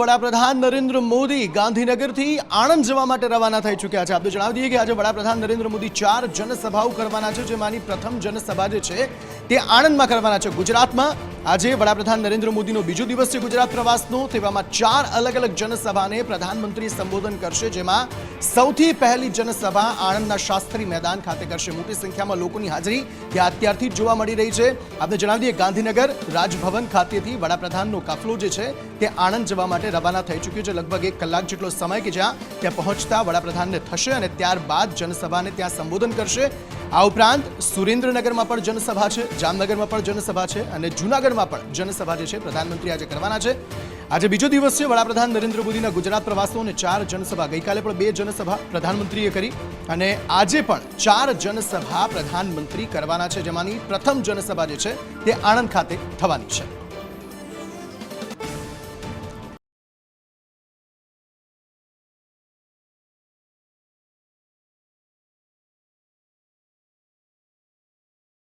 વડાપ્રધાન નરેન્દ્ર મોદી ગાંધીનગરથી આણંદ જવા માટે રવાના થઈ ચૂક્યા છે. આપણે જણાવી દઈએ કે આજે વડાપ્રધાન નરેન્દ્ર મોદી ચાર જનસભાઓ કરવાના છે, જેમાંની પ્રથમ જનસભા જે છે તે આણંદમાં કરવાના છે. ગુજરાતમાં આજે વડાપ્રધાન નરેન્દ્ર મોદીનો બીજો દિવસ છે ગુજરાત પ્રવાસનો. તેવામાં ચાર અલગ અલગ જનસભાને પ્રધાનમંત્રી સંબોધન કરશે, જેમાં સૌથી પહેલી જનસભા આણંદના શાસ્ત્રી મેદાન ખાતે કરશે. મોટી સંખ્યામાં લોકોની હાજરી ત્યાં અત્યારથી જ જોવા મળી રહી છે. આપણે જણાવી દઈએ ગાંધીનગર રાજભવન ખાતેથી વડાપ્રધાનનો કાફલો જે છે તે આણંદ જવા માટે રવાના થઈ ચૂક્યો છે. લગભગ એક કલાક જેટલો સમય કે જ્યાં ત્યાં પહોંચતા વડાપ્રધાનને થશે અને ત્યારબાદ જનસભાને ત્યાં સંબોધન કરશે. આ ઉપરાંત સુરેન્દ્રનગરમાં પણ જનસભા છે, જામનગરમાં પણ જનસભા છે અને જૂનાગઢમાં પણ જનસભા જે છે પ્રધાનમંત્રી આજે કરવાના છે. આજે બીજો દિવસ છે, વડાપ્રધાન નરેન્દ્ર મોદીના ગુજરાત પ્રવાસો અને ચાર જનસભા, ગઈકાલે પણ બે જનસભા પ્રધાનમંત્રીએ કરી અને આજે પણ ચાર જનસભા પ્રધાનમંત્રી કરવાના છે, જેમાંની પ્રથમ જનસભા જે છે તે આણંદ ખાતે થવાની છે.